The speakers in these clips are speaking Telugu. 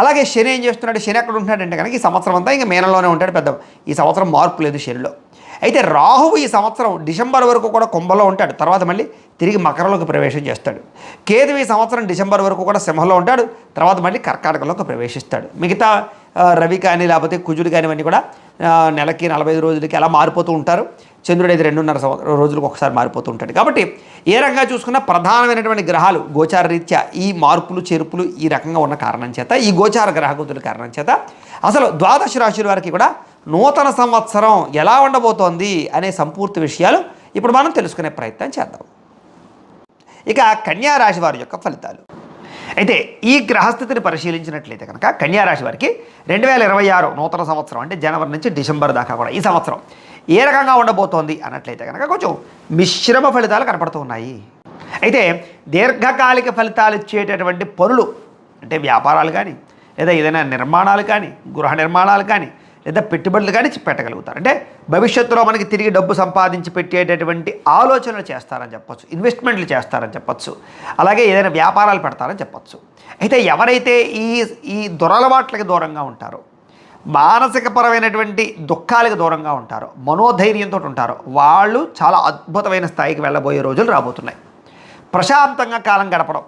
అలాగే శని ఏం చేస్తున్నాడు? శని ఎక్కడ ఉంటున్నాడంటే కనుక ఈ సంవత్సరం అంతా ఇంకా మేనంలోనే ఉంటాడు పెద్ద ఈ సంవత్సరం మార్పు లేదు శనిలో. అయితే రాహువు ఈ సంవత్సరం డిసెంబర్ వరకు కూడా కుంభలో ఉంటాడు. తర్వాత మళ్ళీ తిరిగి మకరంలోకి ప్రవేశం చేస్తాడు. కేతు ఈ సంవత్సరం డిసెంబర్ వరకు కూడా సింహంలో ఉంటాడు. తర్వాత మళ్ళీ కర్కాటకలోకి ప్రవేశిస్తాడు. మిగతా రవి కానీ లేకపోతే కుజుడు కానీ ఇవన్నీ కూడా నెలకి నలభై ఐదు రోజులకి అలా మారిపోతూ ఉంటారు. చంద్రుడు అయితే రెండున్నర సంవత్సరం రోజులకు ఒకసారి మారిపోతూ ఉంటాడు. కాబట్టి ఏ రకంగా చూసుకున్నా ప్రధానమైనటువంటి గ్రహాలు గోచార రీత్యా ఈ మార్పులు చేర్పులు ఈ రకంగా ఉన్న కారణం చేత ఈ గోచార గ్రహగతుల కారణం చేత అసలు ద్వాదశ రాశుల వారికి కూడా నూతన సంవత్సరం ఎలా ఉండబోతోంది అనే సంపూర్తి విషయాలు ఇప్పుడు మనం తెలుసుకునే ప్రయత్నం చేద్దాం. ఇక కన్యా రాశి వారి యొక్క ఫలితాలు. అయితే ఈ గ్రహస్థితిని పరిశీలించినట్లయితే కనుక కన్యా రాశి వారికి రెండు వేల ఇరవై ఆరు నూతన సంవత్సరం అంటే జనవరి నుంచి డిసెంబర్ దాకా కూడా ఈ సంవత్సరం ఏ రకంగా ఉండబోతోంది అన్నట్లయితే కనుక కొంచెం మిశ్రమ ఫలితాలు కనపడుతున్నాయి. అయితే దీర్ఘకాలిక ఫలితాలు ఇచ్చేటటువంటి పనులు అంటే వ్యాపారాలు కానీ లేదా ఏదైనా నిర్మాణాలు కానీ గృహ నిర్మాణాలు కానీ లేదా పెట్టుబడులు కానీ పెట్టగలుగుతారు. అంటే భవిష్యత్తులో మనకి తిరిగి డబ్బు సంపాదించి పెట్టేటటువంటి ఆలోచనలు చేస్తారని చెప్పొచ్చు ఇన్వెస్ట్మెంట్లు చేస్తారని చెప్పొచ్చు అలాగే ఏదైనా వ్యాపారాలు పెడతారని చెప్పొచ్చు. అయితే ఎవరైతే ఈ ఈ దురలవాట్లకి దూరంగా ఉంటారో మానసికపరమైనటువంటి దుఃఖాలకు దూరంగా ఉంటారు మనోధైర్యంతో ఉంటారు. వాళ్ళు చాలా అద్భుతమైన స్థాయికి వెళ్ళబోయే రోజులు రాబోతున్నాయి. ప్రశాంతంగా కాలం గడపడం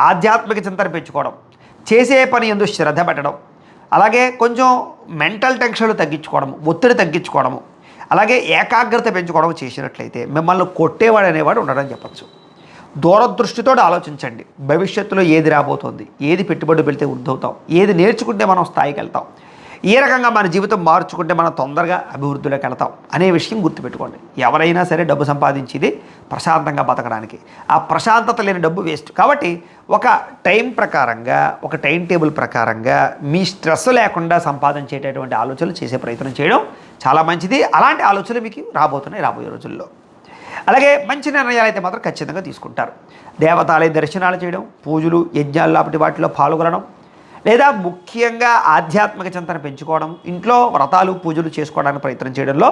ఆధ్యాత్మిక చింతన పెంచుకోవడం చేసే పని ఎందు శ్రద్ధ పెట్టడం అలాగే కొంచెం మెంటల్ టెన్షన్లు తగ్గించుకోవడం ఒత్తిడి తగ్గించుకోవడము అలాగే ఏకాగ్రత పెంచుకోవడం చేసినట్లయితే మిమ్మల్ని కొట్టేవాడు అనేవాడు ఉండడం చెప్పచ్చు. దూరదృష్టితో ఆలోచించండి. భవిష్యత్తులో ఏది రాబోతోంది ఏది పెట్టుబడి పెడితే వృద్ధవుతాం ఏది నేర్చుకుంటే మనం స్థాయికి వెళ్తాం ఏ రకంగా మన జీవితం మార్చుకుంటే మనం తొందరగా అభివృద్ధిలోకి వెళతాం అనే విషయం గుర్తుపెట్టుకోండి. ఎవరైనా సరే డబ్బు సంపాదించేది ప్రశాంతంగా బతకడానికి. ఆ ప్రశాంతత లేని డబ్బు వేస్ట్. కాబట్టి ఒక టైం ప్రకారంగా ఒక టైం టేబుల్ ప్రకారంగా మీ స్ట్రెస్ లేకుండా సంపాదించేటటువంటి ఆలోచనలు చేసే ప్రయత్నం చేయడం చాలా మంచిది. అలాంటి ఆలోచనలు మీకు రాబోతున్నాయి రాబోయే రోజుల్లో. అలాగే మంచి నిర్ణయాలు అయితే మాత్రం ఖచ్చితంగా తీసుకుంటారు. దేవతాలయ దర్శనాలు చేయడం పూజలు యజ్ఞాలు లాంటి వాటిలో పాల్గొనడం లేదా ముఖ్యంగా ఆధ్యాత్మిక చింతన పెంచుకోవడం ఇంట్లో వ్రతాలు పూజలు చేసుకోవడానికి ప్రయత్నం చేయడంలో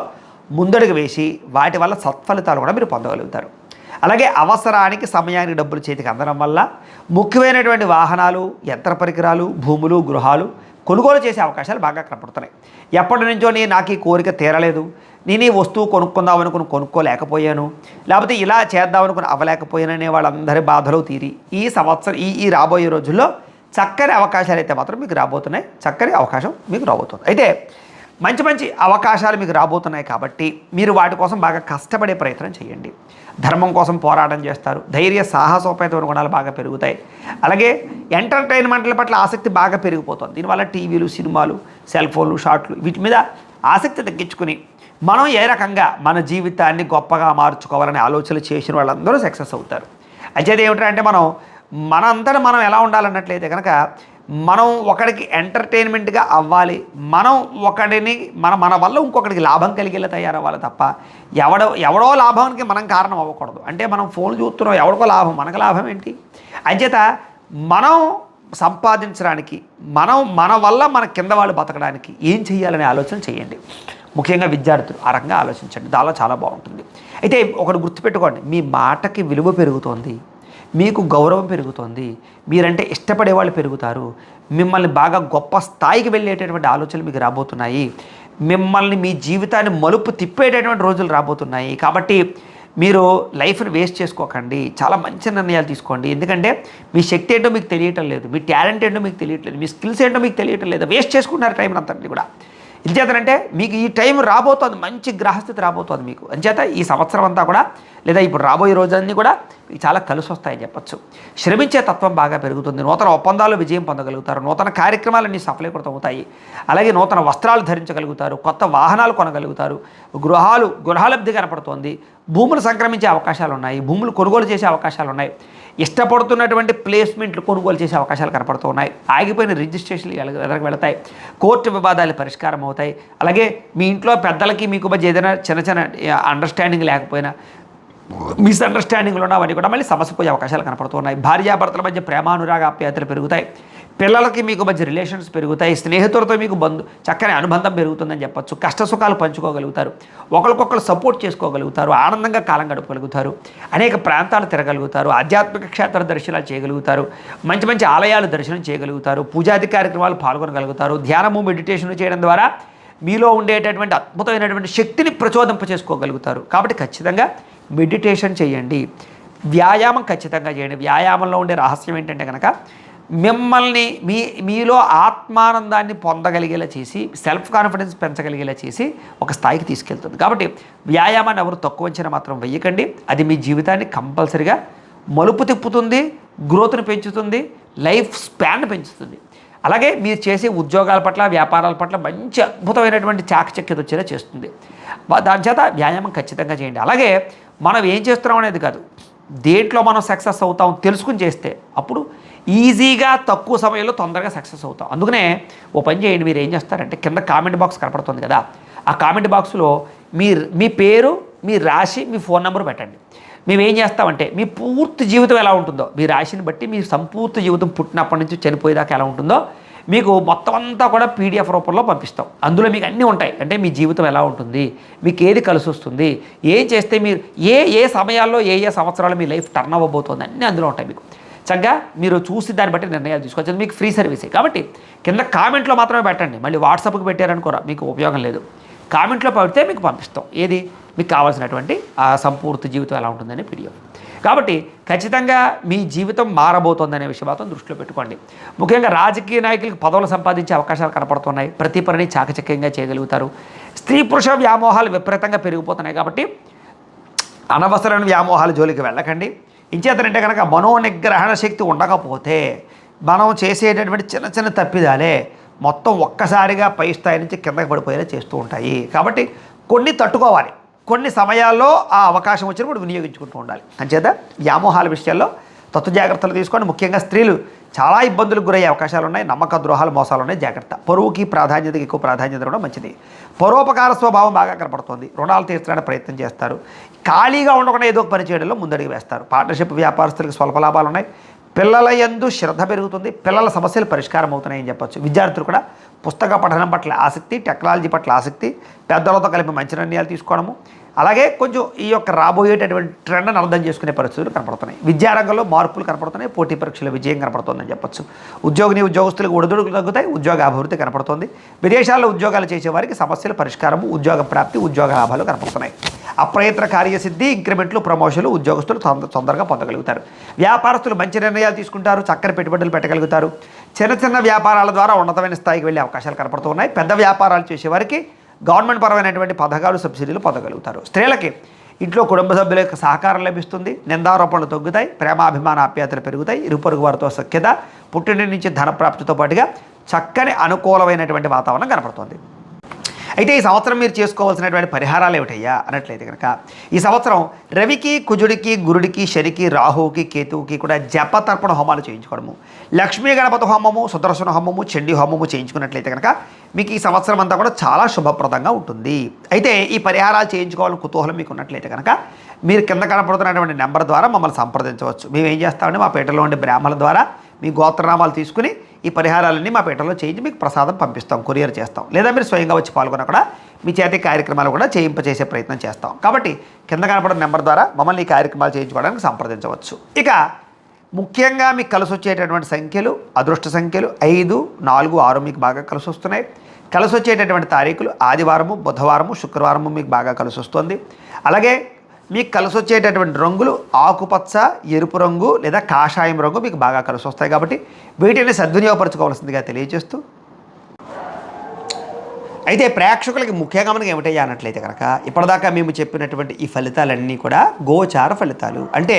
ముందడుగు వేసి వాటి వల్ల సత్ఫలితాలు కూడా మీరు పొందగలుగుతారు. అలాగే అవసరానికి సమయానికి డబ్బులు చేతికి అందడం వల్ల ముఖ్యమైనటువంటి వాహనాలు యంత్ర పరికరాలు భూములు గృహాలు కొనుగోలు చేసే అవకాశాలు బాగా కనపడుతున్నాయి. ఎప్పటి నుంచో నీ నాకు ఈ కోరిక తీరలేదు. నేను ఈ వస్తువు కొనుక్కుందాం అనుకుని కొనుక్కోలేకపోయాను. లేకపోతే ఇలా చేద్దాం అనుకుని అవ్వలేకపోయాననే వాళ్ళందరి బాధలు తీరి ఈ సంవత్సరం ఈ ఈ రాబోయే రోజుల్లో చక్కని అవకాశాలు అయితే మాత్రం మీకు రాబోతున్నాయి. చక్కని అవకాశం మీకు రాబోతుంది. అయితే మంచి మంచి అవకాశాలు మీకు రాబోతున్నాయి కాబట్టి మీరు వాటి కోసం బాగా కష్టపడే ప్రయత్నం చేయండి. ధర్మం కోసం పోరాటం చేస్తారు. ధైర్య సాహసోపేత గుణాలు బాగా పెరుగుతాయి. అలాగే ఎంటర్టైన్మెంట్ల పట్ల ఆసక్తి బాగా పెరిగిపోతుంది. దీనివల్ల టీవీలు సినిమాలు సెల్ ఫోన్లు షార్ట్లు వీటి మీద ఆసక్తి తగ్గించుకుని మనం ఏ రకంగా మన జీవితాన్ని గొప్పగా మార్చుకోవాలనే ఆలోచనలు చేసిన వాళ్ళందరూ సక్సెస్ అవుతారు. అయితే ఏమిటంటే మనం మనంతటా మనం ఎలా ఉండాలన్నట్లయితే కనుక మనం ఒకడికి ఎంటర్టైన్మెంట్గా అవ్వాలి. మనం ఒకడిని మన మన వల్ల ఇంకొకడికి లాభం కలిగేలా తయారవ్వాలి తప్ప ఎవడో ఎవడో లాభానికి మనం కారణం అవ్వకూడదు. అంటే మనం ఫోన్ చూస్తున్నాం ఎవడికో లాభం మనకు లాభం ఏంటి? అంచేత మనం సంపాదించడానికి మనం మన వల్ల మన కింద వాళ్ళు బతకడానికి ఏం చేయాలనే ఆలోచన చేయండి. ముఖ్యంగా విద్యార్థులు ఆ రకంగా ఆలోచించండి. దానిలో చాలా బాగుంటుంది. అయితే ఒకటి గుర్తుపెట్టుకోండి. మీ మాటకి విలువ పెరుగుతోంది. మీకు గౌరవం పెరుగుతుంది మీరంటే ఇష్టపడే వాళ్ళు పెరుగుతారు మిమ్మల్ని బాగా గొప్ప స్థాయికి వెళ్ళేటటువంటి ఆలోచనలు మీకు రాబోతున్నాయి మిమ్మల్ని మీ జీవితాన్ని మలుపు తిప్పేటటువంటి రోజులు రాబోతున్నాయి. కాబట్టి మీరు లైఫ్ని వేస్ట్ చేసుకోకండి చాలా మంచి నిర్ణయాలు తీసుకోండి. ఎందుకంటే మీ శక్తి ఏంటో మీకు తెలియటం లేదు మీ టాలెంట్ ఏంటో మీకు తెలియట్లేదు మీ స్కిల్స్ ఏంటో మీకు తెలియటం లేదు వేస్ట్ చేసుకుంటున్నారు టైం అంతటి కూడా. ఎంచేతనంటే మీకు ఈ టైం రాబోతోంది మంచి గ్రహస్థితి రాబోతోంది మీకు. అంచేత ఈ సంవత్సరం అంతా కూడా లేదా ఇప్పుడు రాబోయే రోజన్నీ కూడా మీకు చాలా కలిసి వస్తాయని చెప్పచ్చు. శ్రమించే తత్వం బాగా పెరుగుతుంది. నూతన ఒప్పందాలు విజయం పొందగలుగుతారు. నూతన కార్యక్రమాలన్నీ సఫలీకృతం అవుతాయి. అలాగే నూతన వస్త్రాలు ధరించగలుగుతారు. కొత్త వాహనాలు కొనగలుగుతారు. గృహాలు గృహాలబ్ధి కనపడుతోంది. భూములు సంక్రమించే అవకాశాలు ఉన్నాయి భూములు కొనుగోలు చేసే అవకాశాలు ఉన్నాయి ఇష్టపడుతున్నటువంటి ప్లేస్మెంట్లు కొనుగోలు చేసే అవకాశాలు కనపడుతూ ఉన్నాయి. ఆగిపోయిన రిజిస్ట్రేషన్లు ఎల- ఎదరకు వెళతాయి. కోర్టు వివాదాలు పరిష్కారం అవుతాయి. అలాగే మీ ఇంట్లో పెద్దలకి మీకు మధ్య ఏదైనా చిన్న చిన్న అండర్స్టాండింగ్ లేకపోయినా మిస్అండర్స్టాండింగ్లు ఉన్నవన్నీ కూడా మళ్ళీ సమస్య పోయే అవకాశాలు కనపడుతున్నాయి భార్యాభర్తల మధ్య ప్రేమానురాగ ఆప్యాయతలు పెరుగుతాయి. పిల్లలకి మీకు మధ్య రిలేషన్స్ పెరుగుతాయి స్నేహితులతో మీకు బంధు చక్కని అనుబంధం పెరుగుతుందని చెప్పొచ్చు. కష్ట సుఖాలు పంచుకోగలుగుతారు. ఒకరికొకరు సపోర్ట్ చేసుకోగలుగుతారు. ఆనందంగా కాలం గడపగలుగుతారు. అనేక ప్రాంతాలు తిరగలుగుతారు. ఆధ్యాత్మిక క్షేత్ర దర్శనాలు చేయగలుగుతారు. మంచి మంచి ఆలయాలు దర్శనం చేయగలుగుతారు. పూజాది కార్యక్రమాలు పాల్గొనగలుగుతారు. ధ్యానము మెడిటేషన్ చేయడం ద్వారా మీలో ఉండేటటువంటి అద్భుతమైనటువంటి శక్తిని ప్రచోదింప చేసుకోగలుగుతారు. కాబట్టి ఖచ్చితంగా మెడిటేషన్ చేయండి. వ్యాయామం ఖచ్చితంగా చేయండి. వ్యాయామంలో ఉండే రహస్యం ఏంటంటే కనుక మిమ్మల్ని మీ మీలో ఆత్మానందాన్ని పొందగలిగేలా చేసి సెల్ఫ్ కాన్ఫిడెన్స్ పెంచగలిగేలా చేసి ఒక స్థాయికి తీసుకెళ్తుంది. కాబట్టి వ్యాయామాన్ని ఎవరు తక్కువ అంచనా మాత్రం వెయ్యకండి. అది మీ జీవితాన్ని కంపల్సరిగా మలుపు తిప్పుతుంది గ్రోత్ని పెంచుతుంది లైఫ్ స్పాన్ పెంచుతుంది. అలాగే మీరు చేసే ఉద్యోగాల పట్ల వ్యాపారాల పట్ల మంచి అద్భుతమైనటువంటి చాకచక్యత వచ్చేలా చేస్తుంది. దాని చేత వ్యాయామం ఖచ్చితంగా చేయండి. అలాగే మనం ఏం చేస్తున్నాం అనేది కాదు. దేంట్లో మనం సక్సెస్ అవుతాం తెలుసుకుని చేస్తే అప్పుడు ఈజీగా తక్కువ సమయంలో తొందరగా సక్సెస్ అవుతాం. అందుకనే ఓ పని చేయండి మీరు ఏం చేస్తారంటే కింద కామెంట్ బాక్స్ కనపడుతుంది కదా ఆ కామెంట్ బాక్స్లో మీ మీ పేరు మీ రాశి మీ ఫోన్ నెంబర్ పెట్టండి. మేము ఏం చేస్తామంటే మీ పూర్తి జీవితం ఎలా ఉంటుందో మీ రాశిని బట్టి మీ సంపూర్తి జీవితం పుట్టినప్పటి నుంచి చనిపోయేదాకా ఎలా ఉంటుందో మీకు మొత్తం అంతా కూడా పీడిఎఫ్ రూపంలో పంపిస్తాం. అందులో మీకు అన్నీ ఉంటాయి. అంటే మీ జీవితం ఎలా ఉంటుంది మీకు ఏది కలిసి వస్తుంది ఏం చేస్తే మీరు ఏ ఏ సమయాల్లో ఏ ఏ సంవత్సరాలు మీ లైఫ్ టర్న్ అవ్వబోతుంది అన్నీ అందులో ఉంటాయి మీకు. చక్కగా మీరు చూసి దాన్ని బట్టి నిర్ణయాలు తీసుకోవచ్చు. మీకు ఫ్రీ సర్వీసే. కాబట్టి కింద కామెంట్లో మాత్రమే పెట్టండి. మళ్ళీ వాట్సాప్కి పెట్టారనుకోరా మీకు ఉపయోగం లేదు. కామెంట్లో పెడితే మీకు పంపిస్తాం. ఏది? మీకు కావాల్సినటువంటి ఆ సంపూర్తి జీవితం ఎలా ఉంటుందనే పీడిఎఫ్ కాబట్టి ఖచ్చితంగా మీ జీవితం మారబోతోందనే విషయం మాత్రం దృష్టిలో పెట్టుకోండి. ముఖ్యంగా రాజకీయ నాయకులకు పదవులు సంపాదించే అవకాశాలు కనపడుతున్నాయి. ప్రతి పనిని చాకచక్యంగా చేయగలుగుతారు. స్త్రీ పురుష వ్యామోహాలు విపరీతంగా పెరిగిపోతున్నాయి కాబట్టి అనవసరమైన వ్యామోహాల జోలికి వెళ్ళకండి. ఇంచేతనంటే కనుక మనోనిగ్రహణ శక్తి ఉండకపోతే మనం చేసేటటువంటి చిన్న చిన్న తప్పిదాలే మొత్తం ఒక్కసారిగా పై స్థాయి నుంచి కిందకి పడిపోయేలా చేస్తూ ఉంటాయి. కాబట్టి కొన్ని తట్టుకోవాలి. కొన్ని సమయాల్లో ఆ అవకాశం వచ్చినప్పుడు వినియోగించుకుంటూ ఉండాలి. అంచేత వ్యామోహాల విషయాల్లో తత్వ జాగ్రత్తలు తీసుకొని ముఖ్యంగా స్త్రీలు చాలా ఇబ్బందులకు గురయ్యే అవకాశాలు ఉన్నాయి. నమ్మక ద్రోహాలు మోసాలు ఉన్నాయి. జాగ్రత్త. పొరువుకి ప్రాధాన్యతకి ఎక్కువ ప్రాధాన్యత ఇవ్వడం మంచిది. పరోపకార స్వభావం బాగా కనపడుతుంది. రుణాలు తీర్చడానికి ప్రయత్నం చేస్తారు. ఖాళీగా ఉండకుండా ఏదో ఒక పని చేయడంలో ముందడుగు వేస్తారు. పార్ట్నర్షిప్ వ్యాపారస్తులకు స్వల్ప లాభాలు ఉన్నాయి. పిల్లల యందు శ్రద్ధ పెరుగుతుంది పిల్లల సమస్యలు పరిష్కారం అవుతున్నాయని చెప్పొచ్చు. విద్యార్థులు కూడా పుస్తక పఠనం పట్ల ఆసక్తి టెక్నాలజీ పట్ల ఆసక్తి పెద్దలతో కలిపి మంచి నిర్ణయాలు తీసుకోవడము అలాగే కొంచెం ఈ యొక్క రాబోయేటటువంటి ట్రెండ్ని అర్థం చేసుకునే పరిస్థితులు కనపడుతున్నాయి. విద్యారంగంలో మార్పులు కనపడుతున్నాయి. పోటీ పరీక్షల విజయం కనపడుతుందని చెప్పొచ్చు. ఉద్యోగిని ఉద్యోగస్తులకు ఒడిదుడుకులు తగ్గుతాయి. ఉద్యోగ అభివృద్ధి కనపడుతుంది. విదేశాల్లో ఉద్యోగాలు చేసేవారికి సమస్యల పరిష్కారం ఉద్యోగ ప్రాప్తి ఉద్యోగ లాభాలు కనపడుతున్నాయి. అప్రయత్న కార్యసిద్ధి ఇంక్రిమెంట్లు ప్రమోషన్లు ఉద్యోగస్తులు తొందరగా పొందగలుగుతారు. వ్యాపారస్తులు మంచి నిర్ణయాలు తీసుకుంటారు. చక్కని పెట్టుబడులు పెట్టగలుగుతారు. చిన్న చిన్న వ్యాపారాల ద్వారా ఉన్నతమైన స్థాయికి వెళ్ళే అవకాశాలు కనపడుతున్నాయి పెద్ద వ్యాపారాలు చేసేవారికి గవర్నమెంట్ పరమైనటువంటి పథకాలు సబ్సిడీలు పొందగలుగుతారు. స్త్రీలకి ఇంట్లో కుటుంబ సభ్యుల యొక్క సహకారం లభిస్తుంది. నిందారోపణలు తగ్గుతాయి. ప్రేమాభిమాన ఆప్యాయతలు పెరుగుతాయి. ఇరుపొరుగు వారితో సఖ్యత. పుట్టింటి నుంచి ధన ప్రాప్తితో పాటుగా చక్కని అనుకూలమైనటువంటి వాతావరణం కనపడుతుంది. అయితే ఈ సంవత్సరం మీరు చేసుకోవాల్సినటువంటి పరిహారాలు ఏమిటయ్యా అన్నట్లయితే కనుక ఈ సంవత్సరం రవికి కుజుడికి గురుడికి శనికి రాహువుకి కేతువుకి కూడా జప తర్పణ హోమాలు చేయించుకోవడము. లక్ష్మీ గణపతి హోమము సుదర్శన హోమము చండీ హోమము చేయించుకున్నట్లయితే కనుక మీకు ఈ సంవత్సరం అంతా కూడా చాలా శుభప్రదంగా ఉంటుంది. అయితే ఈ పరిహారాలు చేయించుకోవాలని కుతూహలం మీకు ఉన్నట్లయితే కనుక మీరు కింద కనపడుతున్నటువంటి నెంబర్ ద్వారా మమ్మల్ని సంప్రదించవచ్చు. మేము ఏం చేస్తామంటే మా పేటలో ఉండే బ్రాహ్మణుల ద్వారా మీ గోత్రనామాలు తీసుకుని ఈ పరిహారాలన్నీ మా పీఠంలో చేయించి మీకు ప్రసాదం పంపిస్తాం కొరియర్ చేస్తాం. లేదా మీరు స్వయంగా వచ్చి పాల్గొన కూడా మీ చేతి కార్యక్రమాలు కూడా చేయింపచేసే ప్రయత్నం చేస్తాం. కాబట్టి కింద కనపడిన నెంబర్ ద్వారా మమ్మల్ని ఈ కార్యక్రమాలు చేయించుకోవడానికి సంప్రదించవచ్చు. ఇక ముఖ్యంగా మీకు కలిసి వచ్చేటటువంటి సంఖ్యలు అదృష్ట సంఖ్యలు ఐదు నాలుగు ఆరు మీకు బాగా కలిసి వస్తున్నాయి. కలిసి వచ్చేటటువంటి తారీఖులు ఆదివారము బుధవారము శుక్రవారము మీకు బాగా కలిసి వస్తుంది. అలాగే మీకు కలిసి వచ్చేటటువంటి రంగులు ఆకుపచ్చ ఎరుపు రంగు లేదా కాషాయం రంగు మీకు బాగా కలిసి వస్తాయి కాబట్టి వీటిని సద్వినియోగపరచుకోవాల్సిందిగా తెలియజేస్తూ. అయితే ప్రేక్షకులకి ముఖ్యంగా మనకి ఏమిటయ్యా అన్నట్లయితే కనుక ఇప్పటిదాకా మేము చెప్పినటువంటి ఈ ఫలితాలన్నీ కూడా గోచార ఫలితాలు. అంటే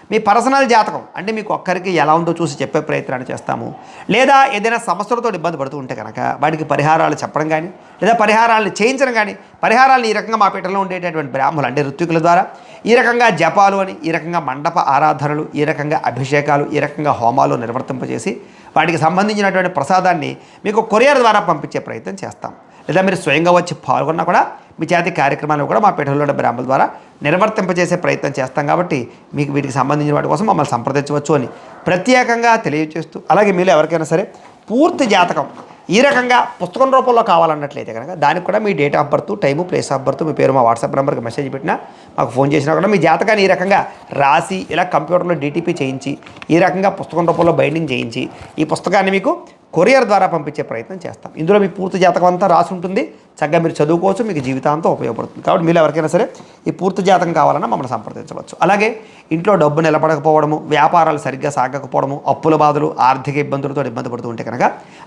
మీ పర్సనల్ జాతకం. అంటే మీకు ఒక్కరికి ఎలా ఉందో చూసి చెప్పే ప్రయత్నాన్ని చేస్తాము. లేదా ఏదైనా సమస్యలతో ఇబ్బంది పడుతూ ఉంటే కనుక వాటికి పరిహారాలు చెప్పడం కానీ లేదా పరిహారాలను చేయించడం కానీ పరిహారాలను ఈ రకంగా మా పీఠంలో ఉండేటటువంటి బ్రాహ్మణులు అంటే ఋత్వికుల ద్వారా ఈ రకంగా జపాలు అని ఈ రకంగా మండప ఆరాధనలు ఈ రకంగా అభిషేకాలు ఈ రకంగా హోమాలు నిర్వర్తింపజేసి వాటికి సంబంధించినటువంటి ప్రసాదాన్ని మీకు కొరియర్ ద్వారా పంపించే ప్రయత్నం చేస్తాం. లేదా మీరు స్వయంగా వచ్చి పాల్గొన్నా కూడా మీ కార్యక్రమాలు కూడా మా పీఠంలో ఉన్న బ్రాహ్మణుల ద్వారా నిర్వర్తింపజేసే ప్రయత్నం చేస్తాం కాబట్టి మీకు వీటికి సంబంధించిన వాటి కోసం మమ్మల్ని సంప్రదించవచ్చు అని ప్రత్యేకంగా తెలియజేస్తూ అలాగే మీరు ఎవరికైనా సరే పూర్తి జాతకం ఈ రకంగా పుస్తకం రూపంలో కావాలన్నట్లయితే కనుక దానికి కూడా మీ date of birth time place of birth మీ పేరు మా వాట్సాప్ నెంబర్కి మెసేజ్ పెట్టినా మాకు ఫోన్ చేసినా కూడా మీ జాతకాన్ని ఈ రకంగా రాసి ఇలా కంప్యూటర్లో డీటీపీ చేయించి ఈ రకంగా పుస్తకం రూపంలో బైండింగ్ చేయించి ఈ పుస్తకాన్ని మీకు కొరియర్ ద్వారా పంపించే ప్రయత్నం చేస్తాం. ఇందులో మీ పూర్తి జాతకం అంతా రాసి ఉంటుంది. చక్కగా మీరు చదువుకోవచ్చు మీకు జీవితాంతం ఉపయోగపడుతుంది. కాబట్టి మీరు ఎవరికైనా సరే ఈ పూర్తి జాతకం కావాలన్నా మమ్మల్ని సంప్రదించవచ్చు. అలాగే ఇంట్లో డబ్బు నిలబడకపోవడము వ్యాపారాలు సరిగ్గా సాగకపోవడము అప్పుల బాధలు ఆర్థిక ఇబ్బందులతో ఇబ్బంది పడుతూ ఉంటే కనుక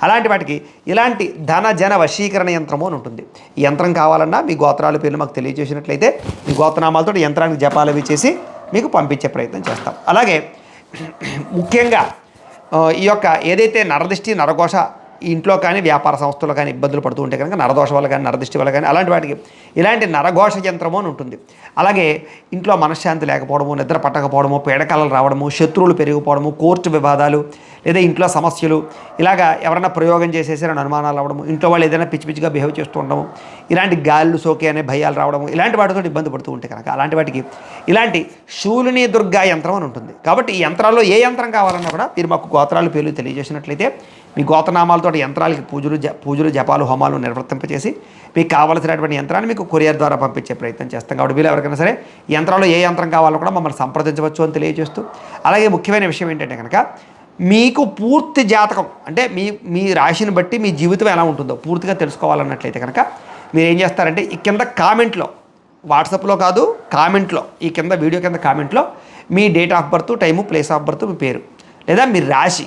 అలాంటి వాటికి ఇలాంటి ధన జన వశీకరణ యంత్రము అని ఉంటుంది. ఈ యంత్రం కావాలన్నా మీ గోత్రాల పేర్లు మాకు తెలియజేసినట్లయితే మీ గోత్రనామాలతో యంత్రానికి జపాలు అవి చేసి మీకు పంపించే ప్రయత్నం చేస్తాం. అలాగే ముఖ్యంగా ఈ యొక్క ఏదైతే నరదిష్టి నరఘోష ఇంట్లో కానీ వ్యాపార సంస్థలు కానీ ఇబ్బందులు పడుతూ ఉంటే కనుక నరదోష వల్ల కానీ నరదృష్టి వల్ల కానీ అలాంటి వాటికి ఇలాంటి నరఘోష యంత్రము అని ఉంటుంది. అలాగే ఇంట్లో మనశ్శాంతి లేకపోవడము నిద్ర పట్టకపోవడము పీడకలలు రావడము శత్రువులు పెరిగిపోవడము కోర్టు వివాదాలు లేదా ఇంట్లో సమస్యలు ఇలాగా ఎవరైనా ప్రయోగం చేసేసారని అనుమానాలు రావడము ఇంట్లో వాళ్ళు ఏదైనా పిచ్చి పిచ్చిగా బిహేవ్ చేస్తూ ఉండడము ఇలాంటి గాళ్ళు సోకే అనే భయాలు రావడము ఇలాంటి వాటితో ఇబ్బంది పడుతూ ఉంటే కనుక అలాంటి వాటికి ఇలాంటి శూలిని దుర్గా యంత్రం అని ఉంటుంది. కాబట్టి ఈ యంత్రాల్లో ఏ యంత్రం కావాలన్నా కూడా మీరు మాకు గోత్రాలు పేర్లు తెలియజేసినట్లయితే మీ గోతనామాలతో యంత్రాలకి పూజలు జ పూజలు జపాలు హోమాలు నిర్వర్తింపచేసి మీకు కావలసినటువంటి యంత్రాన్ని మీకు కొరియర్ ద్వారా పంపించే ప్రయత్నం చేస్తాం. కాబట్టి వీళ్ళు ఎవరికైనా సరే యంత్రాలు ఏ యంత్రం కావాలో కూడా మమ్మల్ని సంప్రదించవచ్చు అని తెలియజేస్తూ అలాగే ముఖ్యమైన విషయం ఏంటంటే కనుక మీకు పూర్తి జాతకం అంటే మీ మీ రాశిని బట్టి మీ జీవితం ఎలా ఉంటుందో పూర్తిగా తెలుసుకోవాలన్నట్లయితే కనుక మీరు ఏం చేస్తారంటే ఈ కింద కామెంట్లో వాట్సాప్లో కాదు కామెంట్లో ఈ కింద వీడియో కింద కామెంట్లో మీ date of birth time place of birth మీ పేరు లేదా మీ రాశి